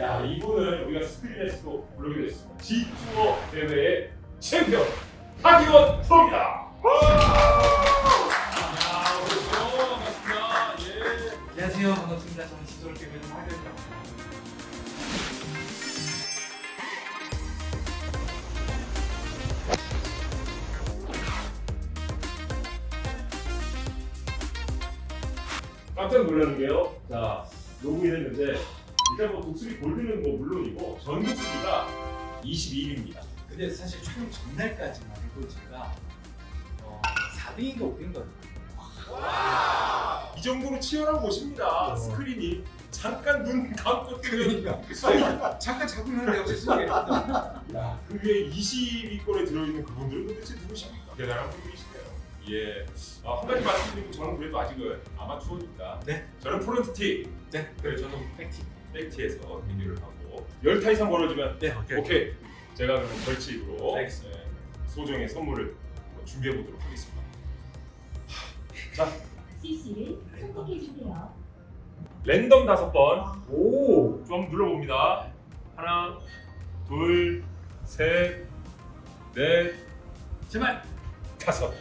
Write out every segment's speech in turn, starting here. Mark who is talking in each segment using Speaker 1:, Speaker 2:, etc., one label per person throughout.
Speaker 1: 야 이분을 우리가 스크린에서도 부르게 됐습니다. G2어 대회의 챔피언 하기원 프로입니다.
Speaker 2: 안녕하세요. 반갑습니다. 저는 지솔 개그는 하경입니다.
Speaker 1: 깜짝 놀라는 게요. 자 로그인 했는데 일단 뭐 독수리 골드는 뭐 물론이고 전독수리가 22일입니다.
Speaker 2: 근데 사실 촬영 전날까지만 해도 제가 어, 4등인가 5등인가
Speaker 1: 이 정도로 치열한 곳입니다.
Speaker 2: 어.
Speaker 1: 스크린이 잠깐 눈 감고 뜨면
Speaker 2: 그러니까 잠깐 잡으면 내가 죄송하게
Speaker 1: 야, 그 위에 20위권에 들어있는 그분들은 도대체 누구십니까? 대단한 분들이시네요. 예. 아, 한 가지 말씀드리면 저는 그래도 아직은 아마추어입니다.
Speaker 2: 네.
Speaker 1: 저는 프론트 티,
Speaker 2: 네, 그래 저는 팩티.
Speaker 1: 백티에서 대결을 하고 열타 이상 벌어지면
Speaker 2: 네, 오케이.
Speaker 1: 오케이. 제가 그러면 벌칙으로
Speaker 2: 알겠습니다.
Speaker 1: 네, 소정의 선물을 준비해 보도록 하겠습니다. 자,
Speaker 3: CC를 선택해 주세요.
Speaker 1: 랜덤 다섯 번.
Speaker 2: 오.
Speaker 1: 좀 눌러봅니다. 하나, 둘, 셋, 넷,
Speaker 2: 제발.
Speaker 1: 다섯.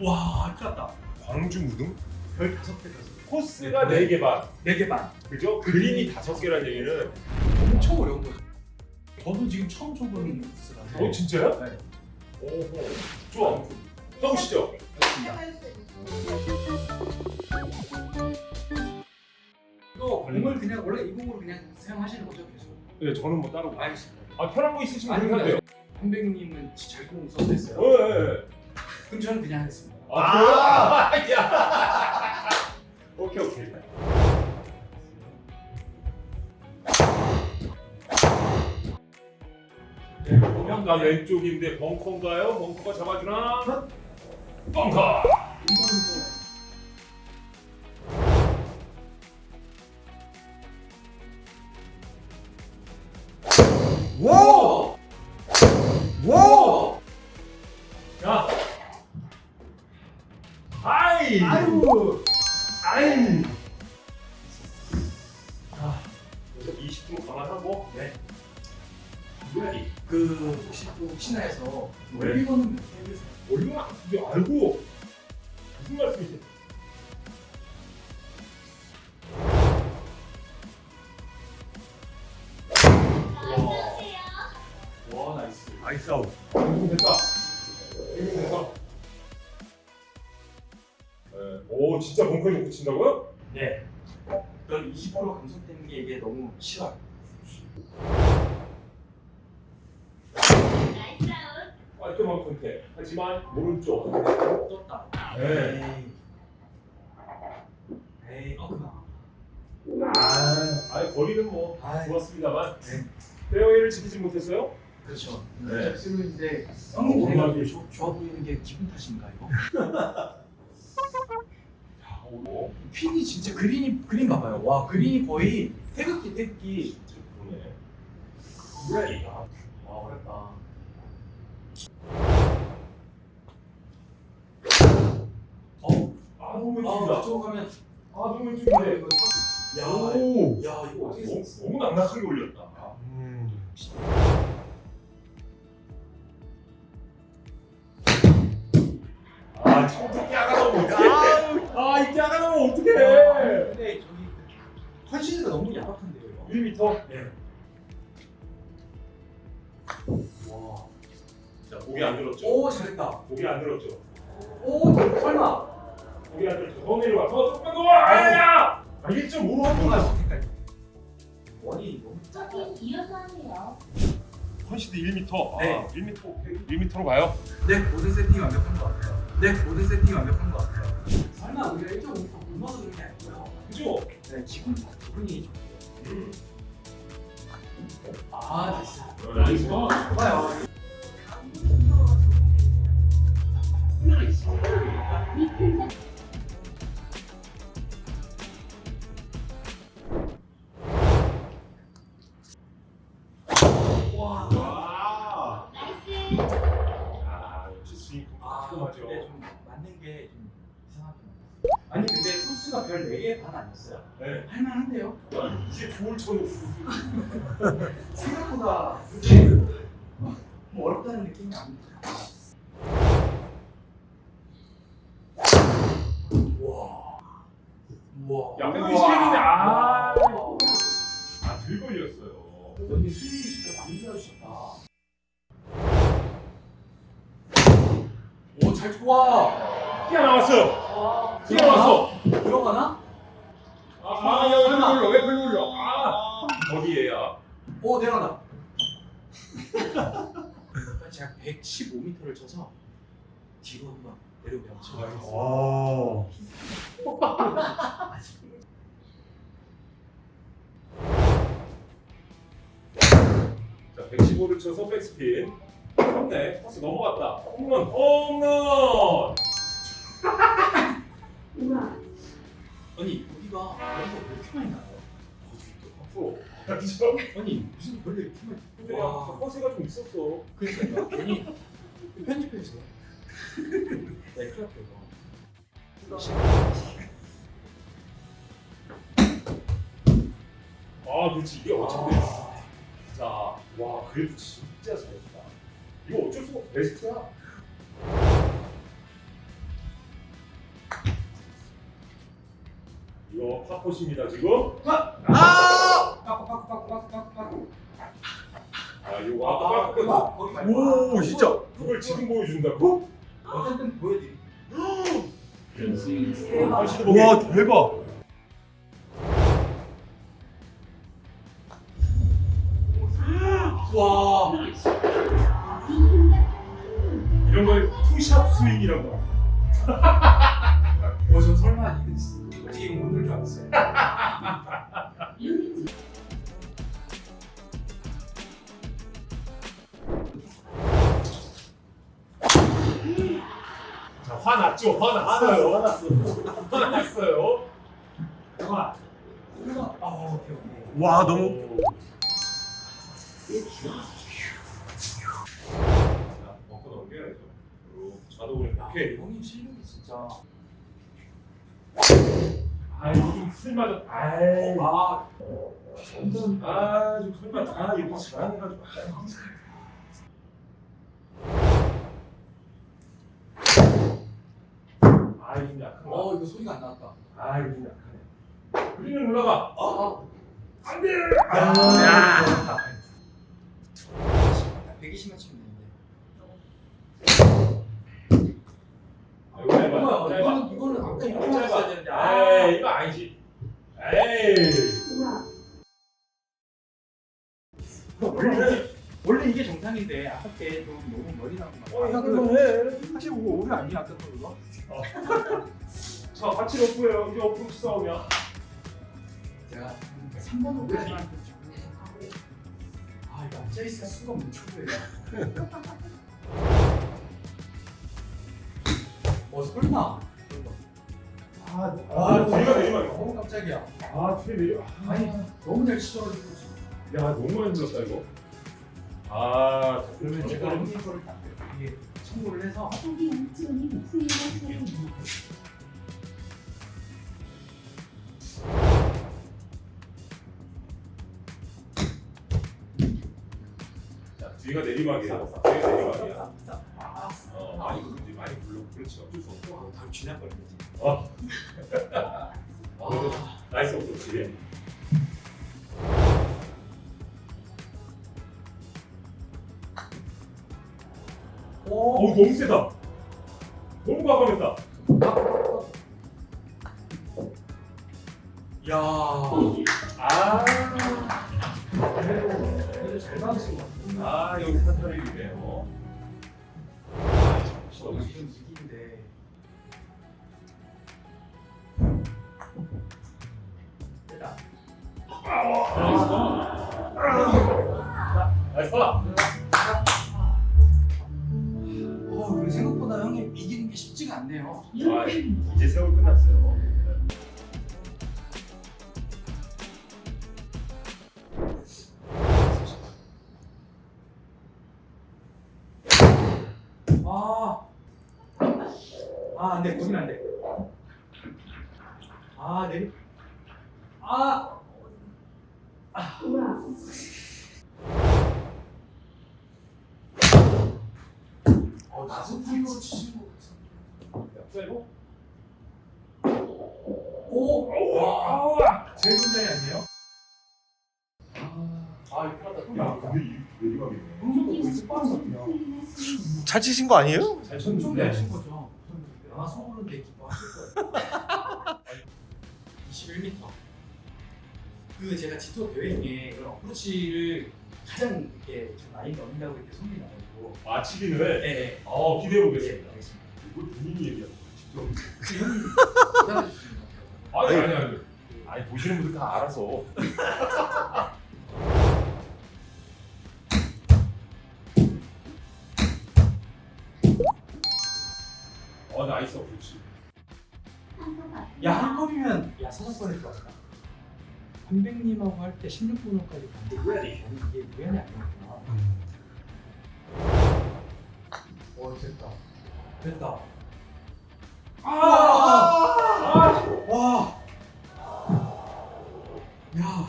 Speaker 2: 와, 큰일 났다.
Speaker 1: 광주 무등?
Speaker 2: 별 다섯 개 갔어.
Speaker 1: 코스가
Speaker 2: 네.
Speaker 1: 네개 반.
Speaker 2: 네개 반.
Speaker 1: 그죠? 그린이 다섯 개라는 얘기는
Speaker 2: 엄청 어려운 거죠. 저도 지금 처음 쳐보는 코스라서.
Speaker 1: 어 진짜요?
Speaker 2: 네.
Speaker 1: 오호. 좋아. 해보시죠.
Speaker 2: 이거 공을 그냥 원래 이 공으로 그냥 사용하시는 거죠, 계속.
Speaker 1: 네, 저는 뭐 따로.
Speaker 2: 알겠습니다.
Speaker 1: 아 편한 거 있으시면
Speaker 2: 아니,
Speaker 1: 하세요.
Speaker 2: 한백님은 잘 공을 써댔어요.
Speaker 1: 어, 예, 예.
Speaker 2: 그럼 저는 그냥 하겠습니다.
Speaker 1: 아? 아, 야. 오케이, 오케이.
Speaker 2: 네, 보면
Speaker 1: 약간 왼쪽인데 벙커인가요? 벙커가 잡아주나? 벙커! 이거 됐다. 됐다. 네. 오 진짜 벙커에 놓고 친다고요?
Speaker 2: 네. 전20% 감속되는 게 이게 너무
Speaker 3: 아웃.
Speaker 1: 깔끔한 컨택. 하지만 오른쪽.
Speaker 2: 떴다.
Speaker 1: 네.
Speaker 2: 에이. 에이. 어 그만.
Speaker 1: 아, 아니 거리는 뭐
Speaker 2: 아이.
Speaker 1: 좋았습니다만
Speaker 2: 네.
Speaker 1: 페어웨이를 지키지 못했어요?
Speaker 2: 그렇죠.
Speaker 1: 네.
Speaker 2: 네.
Speaker 1: 어,
Speaker 2: 형님 제가
Speaker 1: 오르막이.
Speaker 2: 좋- 좋아 보이는 게 기분 탓인가 이거?
Speaker 1: 자, 오고.
Speaker 2: 핀이 진짜 그린이 그린 봐봐요. 와 그린이 거의 태극기 태극기.
Speaker 1: 보네. 레디.
Speaker 2: 와 어렵다. 어?
Speaker 1: 아 너무
Speaker 2: 아
Speaker 1: 왼쪽이다.
Speaker 2: 그쪽 가면
Speaker 1: 아 너무
Speaker 2: 야
Speaker 1: 왼쪽인데.
Speaker 2: 야,
Speaker 1: 오.
Speaker 2: 야 이거 어떻게
Speaker 1: 너무,
Speaker 2: 썼어?
Speaker 1: 너무 낭낭하게 올렸다. 아, 어떡해.
Speaker 2: 근데 저기 컨시드가 너무 야박한데요 이거.
Speaker 1: 1m.
Speaker 2: 네. 와.
Speaker 1: 자, 고개 안 들었죠?
Speaker 2: 오 잘했다.
Speaker 1: 고개 안 들었죠?
Speaker 2: 오 설마.
Speaker 1: 고개 안 들었죠? 더 내려와. 더 조금 더. 아니야. 아, 1.5로 한
Speaker 2: 뭔가
Speaker 1: 거야.
Speaker 2: 선택할. 원이 너무
Speaker 3: 서핑 이어서 하세요.
Speaker 1: 컨시드 1m.
Speaker 2: 네.
Speaker 1: 아, 1m 오케이. 1m로 가요.
Speaker 2: 네 모든 세팅이 완벽한 것 같아요. 네 모든 세팅이 완벽한 것 같아요. 설마 우리가 1.5m 굶어서 그런 게 아니고요.
Speaker 1: 그죠?
Speaker 2: 네 지금 다 기분이 좋고요.
Speaker 1: 음.
Speaker 2: 아 됐어.
Speaker 1: 나이스.
Speaker 2: 좋아요. 와.
Speaker 1: 네.
Speaker 2: 할만한데요?
Speaker 1: 야, 이제 돌 쳐놓고.
Speaker 2: 생각보다 그렇게 뭐 어렵다는 느낌이 안 들어요. 우와. 우와.
Speaker 1: 야, 근데
Speaker 2: 우와.
Speaker 1: 이시켰는데, 아. 아, 들 걸렸어요.
Speaker 2: 여기 수익이 진짜 많이 좋아지셨다. 오, 잘, 와!
Speaker 1: 뛰어나왔어요.
Speaker 2: 와,
Speaker 1: 뛰어나왔어.
Speaker 2: 들어가나?
Speaker 1: 아, 아, 야, 왜 불러? 왜 불러? 아, 어디에야?
Speaker 2: 오, 내려간다. 제가 115m를 쳐서 뒤로 한번 내려오면
Speaker 1: 와. 자, 115를 쳐서 백스핀. 네, 코스 넘어갔다. 홈런, 홈런.
Speaker 3: 우와.
Speaker 2: 연도 왜 이렇게 많이 나요?
Speaker 1: 앞으로. 그렇죠.
Speaker 2: 아니, 무슨 원래 이렇게 많이
Speaker 1: 근데 와. 허세가 좀 있었어.
Speaker 2: 그러니까 괜히 편집해주세요. 네, 큰일 났다
Speaker 1: 아, 그렇지. 이게 어차피.
Speaker 2: 이거.
Speaker 1: 자, 와, 그래도 진짜 잘했다. 이거 어쩔 수가 없어. 베스트야. 이거 팝컷입니다, 지금.
Speaker 2: 아! 빠꾸, 빠꾸, 빠꾸, 빠꾸, 빠꾸, 빠꾸.
Speaker 1: 아, 이거 아까 팝컷.
Speaker 2: 아, 거기 말고.
Speaker 4: 오, 진짜?
Speaker 1: 그걸 지금 보여준다고?
Speaker 2: 어쨌든 보여드릴게요.
Speaker 1: 보게.
Speaker 4: 와 대박.
Speaker 1: 자, 화났죠? 화났어요. 화났어. 화났어요.
Speaker 2: 이거, 아, 오케이, 오케이.
Speaker 4: 와 너무
Speaker 1: 자, 먹고 넘겨야죠. 요 자동으로
Speaker 2: 야,
Speaker 1: 이렇게.
Speaker 2: 형님 실력이 진짜.
Speaker 1: 아, 좀술 맞아. 아이.
Speaker 2: 아,
Speaker 1: 아, 좀술 맞아. 아, 이거 잘해가지고. 아, 약한 거.
Speaker 2: 어, 이거 소리가 안 나왔다.
Speaker 1: 아, 이거 좀 약하네. 그리면 올라가.
Speaker 2: 아, 아.
Speaker 1: 안 돼!
Speaker 2: 야. 120만 치면 되는데.
Speaker 1: 아, 이거 해봐.
Speaker 2: 뭐야,
Speaker 1: 짧아.
Speaker 2: 이거는, 이거는 아까. 했어야 되는데. 아,
Speaker 1: 에이, 이거 아니지. 에이.
Speaker 2: 원래, 이게- 원래 이게 정상인데 아깝게 좀 너무 멀리 나온 거
Speaker 4: 어,
Speaker 2: 같아.
Speaker 4: 형 해. 사실 뭐 오류 아니야 아까 그거?
Speaker 1: 자, 같이 러프예요. 이제 어프로 싸움이야.
Speaker 2: 제가 3번 오까지만 아 이거 앉아있을 수가 없는 초보예요 어 설마
Speaker 4: 아,
Speaker 1: 아, 뒤가 내리막이야.
Speaker 2: 너무 깜짝이야
Speaker 1: 아, 뒤에 내려.
Speaker 2: 아니 너무 잘 치셔가지고
Speaker 1: 야, 너무 많이 들었다, 이거. 아,
Speaker 2: 그러면 제가 형님 거를 딱 이게 청구를 해서
Speaker 3: 자기 우측이 수위가 차례입
Speaker 1: 뒤가 내리막이야. 뒤가 내리막이야.
Speaker 2: 아,
Speaker 1: 어, 많이 부르지, 많이 불러. 그렇지, 어쩔 수 없어.
Speaker 2: 어, 다음 지나버리겠지
Speaker 1: 어,
Speaker 2: 아,
Speaker 1: 나이스 어프로치.
Speaker 2: 오,
Speaker 1: 너무 세다. 어,
Speaker 2: 낮은 타이밍으로 치신 것 같은데. 오! 와! 제일 문장이 아니에요? 아, 이거 큰일
Speaker 1: 야. 근데 이 내리막이네.
Speaker 2: 형님도 거의 빠른 것 같아요.
Speaker 5: 잘 치신 거 아니에요?
Speaker 2: 잘좀
Speaker 1: 쳤는데.
Speaker 2: 내신 거죠? 아마 속으로는 되게 기뻐하실 거예요. 21m. 그 제가 지토 대회 중에 그런 어프로치를 가장 이렇게 좀 많이 넣는다고 이렇게 소문이 나가 지고.
Speaker 1: 아 치기는.
Speaker 2: 네, 네.
Speaker 1: 어 기대해
Speaker 2: 네,
Speaker 1: 보겠습니다.
Speaker 2: 알겠습니다.
Speaker 1: 이거 본인이 얘기하는 거 직접.
Speaker 2: 것
Speaker 1: 아니 아니 아니. 아니 보시는 분들 다 알아서. 어 나이스 그렇지.
Speaker 2: 같아요. 야, 한 컵이면 야, 사정권일 것 같다. 한백님하고 할 때 16분호까지 갔는데 이게 우연이 아니었구나. 어, 됐다. 됐다. 아! 와! 야!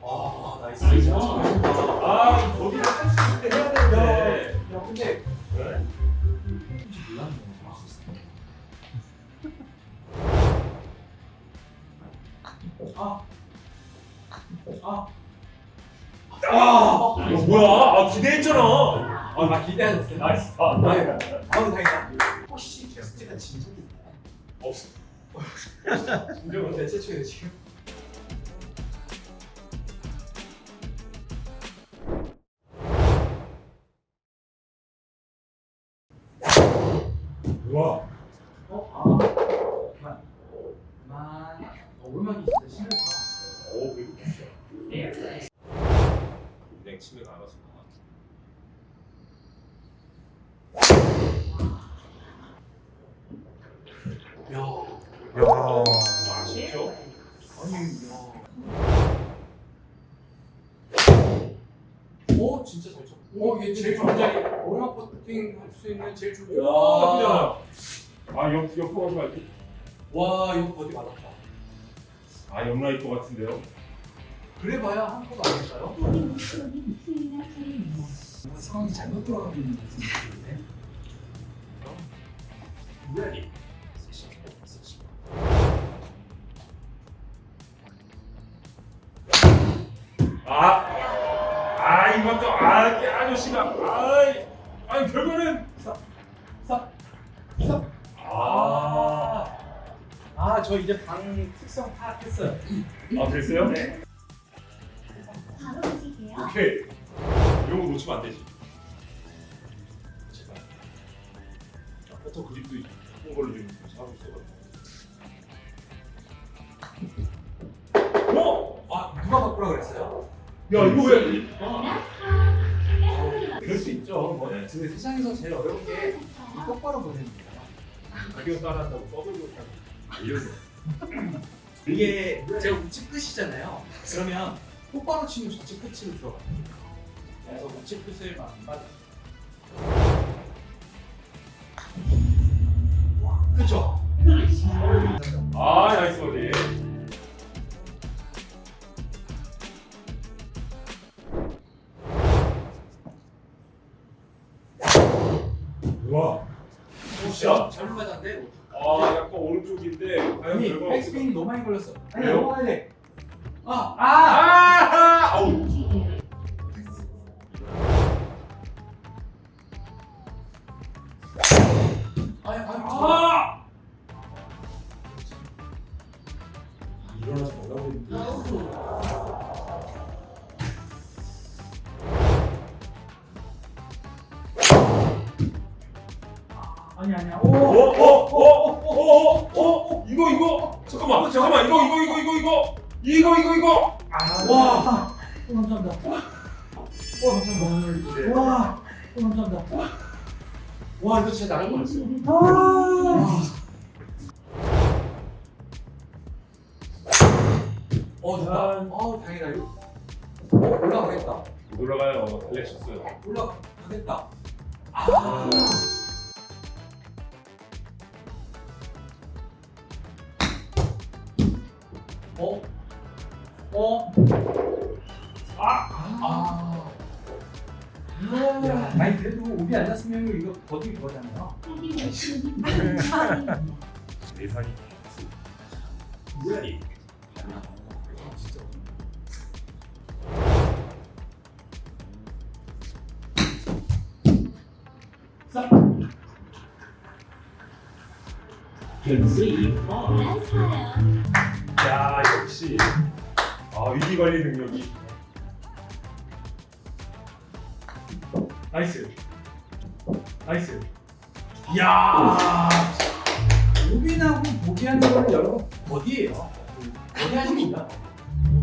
Speaker 2: 와, 나이스.
Speaker 1: 아 거기를 할수 있을 때 해야 되는데.
Speaker 2: 야, 근데
Speaker 1: 네.
Speaker 2: 혹시 몰랐네. 아. 아. 아.
Speaker 1: 이거 뭐야? 아 기대했잖아.
Speaker 2: 아, 나 기대하셨어요.
Speaker 1: 나이스.
Speaker 2: 아,
Speaker 1: 아,
Speaker 2: 네. 아우 다행이다. 혹시 게스트가 진 적이 있나요?
Speaker 1: 없어.
Speaker 2: 이거 대체 최초예요 지금? 야. 아니, 야. 오, 진짜 잘 쳤. 오, 얘 제일 좋은 자리. 오르막 퍼팅 할 수 있는 제일 좋은.
Speaker 1: 와. 아 옆, 옆으로 가지 말고.
Speaker 2: 와, 이거 버디 맞았다.
Speaker 1: 아 옆라인 것 같은데요?
Speaker 2: 그래봐야 한컵 아닐까요? 뭔가 상황이 잘못 돌아가고 있는 것 같은 느낌인데.
Speaker 1: Ready. 아,
Speaker 2: 사.
Speaker 1: 아,
Speaker 2: 아, 저 이제 방 특성 파악했어요.
Speaker 1: 아 됐어요?
Speaker 2: 네.
Speaker 3: 바로 보실게요.
Speaker 1: 오케이. 이런 거 놓치면 안 되지. 제발. 아, 포터 그립도 이쁜 걸로 좀 사고 있어가지고. 어?
Speaker 2: 아, 누가 바꾸라 그랬어요?
Speaker 1: 야 이거 왜?
Speaker 2: 그럴 수 있죠. 뭐,
Speaker 1: 네.
Speaker 2: 그 세상에서 제일 어려운 게 똑바로 보내는.
Speaker 1: 가격 따라한다고 떠들고 있다고. 알려줘.
Speaker 2: 이게 제가 우측 끝이잖아요. 그러면 똑바로 치면 좌측 끝으로 들어가요. 그래서 우측 끝을 막안 받아. 걸렸어. 아니,
Speaker 1: 왜요?
Speaker 2: 넘어가야 돼. 아, 아!
Speaker 1: 아! 아우.
Speaker 2: 아니, 아니,
Speaker 1: 아! 일어나지 말라고 했는데.
Speaker 2: 아니, 아니야.
Speaker 1: 어,
Speaker 2: 오!
Speaker 1: 어, 어, 어, 어, 어, 이거, 이거, 잠깐만, 잠깐만, 이거, 이거, 이거, 이거, 이거, 이거, 이거, 이거. 아,
Speaker 2: 와! 어, 감사합니다. 와, 감사합니다. 와, 어, 감사합니다. 와, 이거 진짜 나갈 뻔했어요. 어, 됐다. 어, 다행이다. 이거. 어, 올라가겠다.
Speaker 1: 못 올라가요, 달래셨어요.
Speaker 2: 올라가겠다. 아. 어?
Speaker 1: 아!
Speaker 2: 아. 야, 아니 그래도 오비 안 났으면 이거 버디 그거잖아요.
Speaker 3: 처리입니다.
Speaker 1: 내산이 ready.
Speaker 2: 진짜.
Speaker 3: 나이스
Speaker 1: 관리 능력이
Speaker 2: 나이스. 나이스. 이야. 오비나고 보기하는 거는 여러분 하십니다.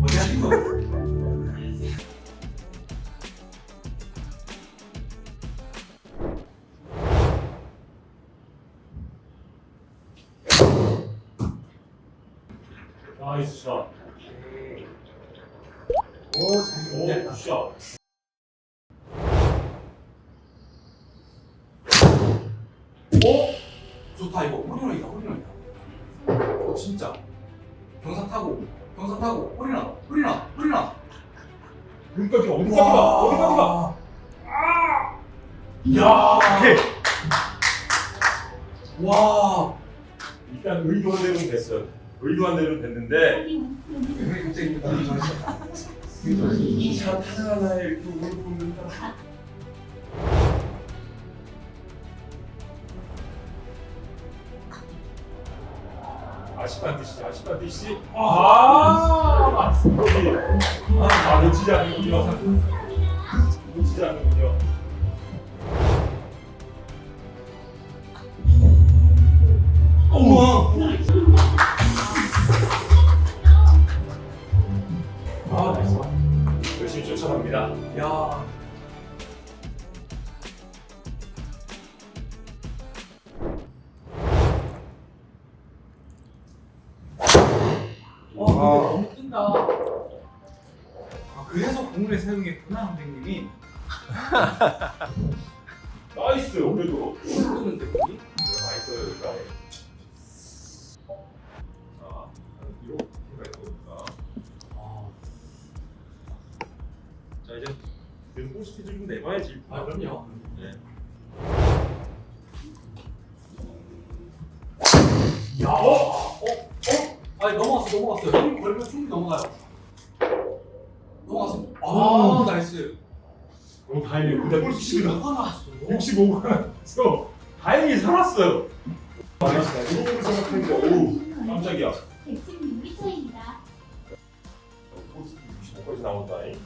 Speaker 2: 버디 하신 거.
Speaker 1: 나 대로는 됐는데 이샷 하나하나에 이렇게 오를 뽑는다. 아쉽단 뜻이지, 아쉽단 뜻이지. 아, 맞습니다. 아, 놓치지 않는군요.
Speaker 2: 와, 근데 너무 뜬다. 아, 그래서 공을 사용했구나, 선생님이.
Speaker 1: 나이스, 그래도.
Speaker 2: 뜨는데, 공이?
Speaker 1: 마이크 일단. 자, 이렇게가 있거든요.
Speaker 2: 아,
Speaker 1: 자, 이제 는 포스트 좀 내봐야지.
Speaker 2: 아, 그럼요.
Speaker 1: 네.
Speaker 2: 야, 어? 어? 어? 아니, 넘어갔어, 넘어갔어. 힘 걸면 충분히 넘어가요. 넘어갔어. 아, 나이스.
Speaker 1: 너무 다행이에요. 근데 포스트가
Speaker 2: 뭐가 나왔어?
Speaker 1: 65가 나서 다행히 살았어요. 나이스, 나이스. 그런 걸 생각했는데, 어우, 깜짝이야.
Speaker 3: 백승 유리차입니다.
Speaker 1: 포스트 65까지 나온다잉.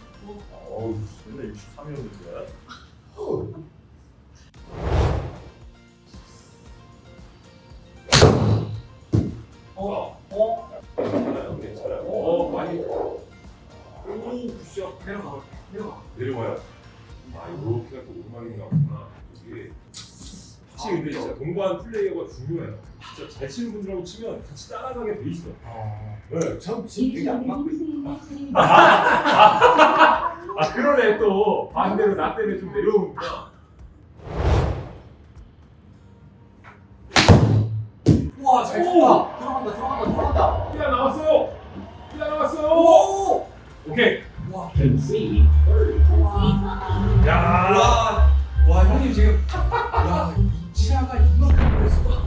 Speaker 1: 어우, 맨날 63이었는데.
Speaker 2: 어? 어?
Speaker 1: 괜찮아요, 괜찮아요. 어, 많이. 오, 굿샷.
Speaker 2: 내려가. 내려가.
Speaker 1: 내려와요. 아, 이렇게가 또 오르막이 나왔구나. 이게 확실히 근데 진짜 동반 플레이어가 중요해요. 진짜 잘 치는 분들하고 치면 같이 따라가게 돼 있어.
Speaker 2: 어.
Speaker 1: 네.
Speaker 2: 참, 지금 되게 안 맞고 있어.
Speaker 3: 차례입니다.
Speaker 1: 아 그러네 또 반대로 나 때문에 좀 내려오는구
Speaker 2: 와, 잘 쳤다. 들어간다, 들어간다, 들어간다.
Speaker 1: 피가 나왔어요. 피가 나왔어요.
Speaker 2: 오!
Speaker 1: 오케이.
Speaker 2: 와.
Speaker 3: 스위퍼.
Speaker 1: 야.
Speaker 2: 와, 와 형님 지금 야, 이 치아가 이만큼
Speaker 3: 났습니다.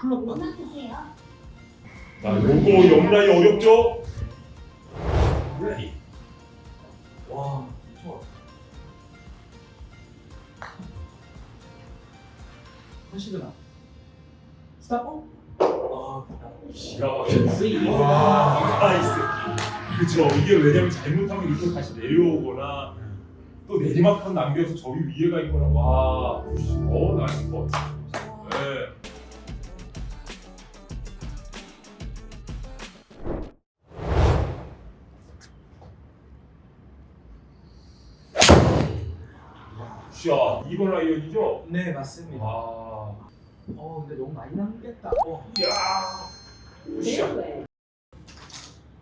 Speaker 2: 클럽
Speaker 3: 주세요.
Speaker 1: 자 요거 옆라인 어렵죠? 그쵸 이게 왜냐면 잘못하면 이거 다시 내려오거나 또 내리막판 남겨서 저기 위에가 있거나 와. 어 나이스 컷. 네. 샷 2번 라이언이죠?
Speaker 2: 네 맞습니다.
Speaker 1: 와.
Speaker 2: 어, 근데 너무 많이 남겠다. 어,
Speaker 1: 이야. 샷.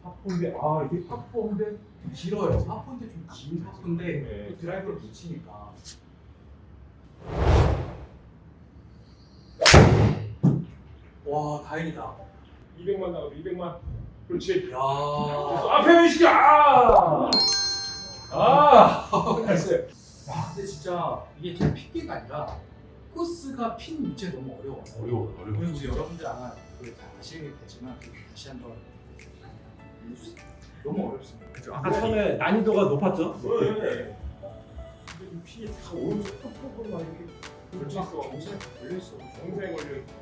Speaker 1: 파포인데 아 이게 파포인데
Speaker 2: 길어요. 파폰데 좀 긴 파폰데
Speaker 1: 네.
Speaker 2: 또 드라이버를 붙이니까. 와 다행이다.
Speaker 1: 200만 나가도 200만. 그렇지.
Speaker 2: 야.
Speaker 1: 앞에 의식이 아. 아. 나이스.
Speaker 2: 와 근데 진짜 이게 제 픽기가 아니라 코스가 핀 위치가 너무 어려워.
Speaker 1: 어려워
Speaker 2: 그리고 우리 여러분들 아마 그걸 다 아시겠지만 다시 한번. 너무 어렵습니다.
Speaker 4: 아까 처음에 난이도가 높았죠?
Speaker 1: 네. 근데 이 핀이 다 오른쪽 막 이렇게 걸쳐 있어.
Speaker 2: 옷에 걸려 있어.
Speaker 1: 정세에 걸려. 있고.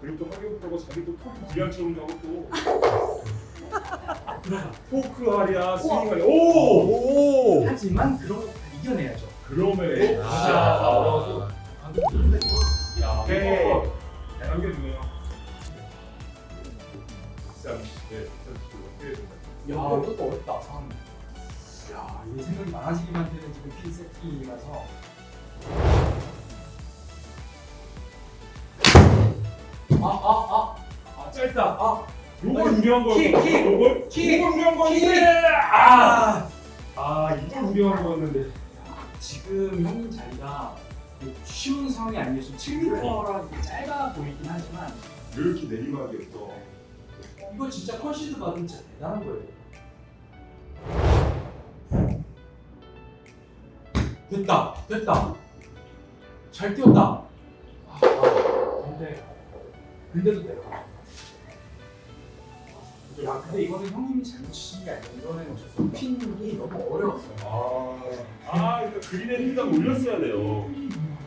Speaker 1: 그리고 또 하기부터고 자기 또 토크 기량처럼 하고 또 포크 하랴 스윙 하랴 오
Speaker 5: 오.
Speaker 2: 하지만 그런 거 다 이겨내야죠.
Speaker 1: 그러면
Speaker 2: 아,
Speaker 1: 어려워서
Speaker 2: 아, 근데
Speaker 1: 야
Speaker 2: 오케이.
Speaker 1: 네,
Speaker 2: 야 이것도 어렵다 상황. 야 이게 생각이 많아지기만 되는 지금 핀 세팅이라서. 아 아 아.
Speaker 1: 아 짧다
Speaker 2: 아,
Speaker 1: 요걸 우려한 거였
Speaker 2: 킥, 킥,
Speaker 1: 요걸
Speaker 2: 킥,
Speaker 1: 요걸 우려한
Speaker 2: 킥.
Speaker 1: 거였는데 아,
Speaker 2: 아.
Speaker 1: 아 이걸 우려한 거였는데
Speaker 2: 지금 형님 자리가 쉬운 상황이 아니에요. 지금 7m라 짧아 보이긴 하지만
Speaker 1: 왜 이렇게 내리막이었어
Speaker 2: 이거 진짜 컨시드 받으면 진짜 대단한 거예요. 됐다, 됐다. 잘 뛰었다. 아, 근데 근데도 내가. 야, 근데 이거는 형님이 잘못 치신 게 아니라 이거는 핀이 너무 어려웠어요.
Speaker 1: 아, 아 이거 그린에 일단 올렸어야 돼요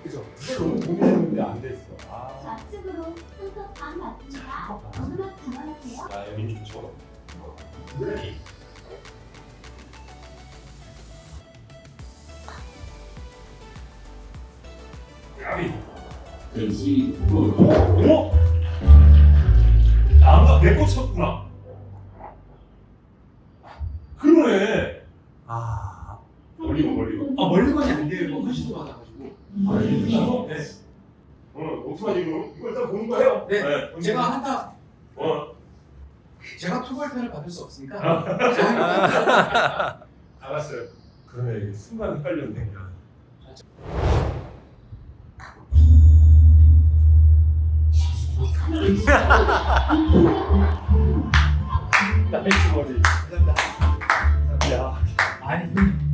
Speaker 2: 그죠?
Speaker 1: 이걸 너무 고민했는데 안 됐어 아,
Speaker 3: 좌측으로 순서 반 맞습니다. 어느덧 감안하세요.
Speaker 1: 야 여기 좋죠 레디 야비 어? 나가 내거 쳤구나. 그러네.
Speaker 5: 아.
Speaker 1: 멀리고 멀리고.
Speaker 2: 아 멀리건이 아
Speaker 1: 이게 끝나서?
Speaker 2: 네.
Speaker 1: 어 어떡하지 이거? 이거 일단 보는 거 해요.
Speaker 2: 네. 제가 한타
Speaker 1: 어
Speaker 2: 제가 투발 편을 받을 수 없으니까
Speaker 1: 알았어요. 그러네 이게 순간 헷갈렸네. 나이스 머리. 야.
Speaker 2: 아니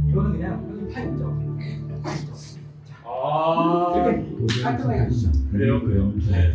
Speaker 2: 이거는 그냥. 팔 인정. 아. 그러니까 네. 깔끔하게 가시죠.
Speaker 1: 그래요, 그래요.
Speaker 2: 네.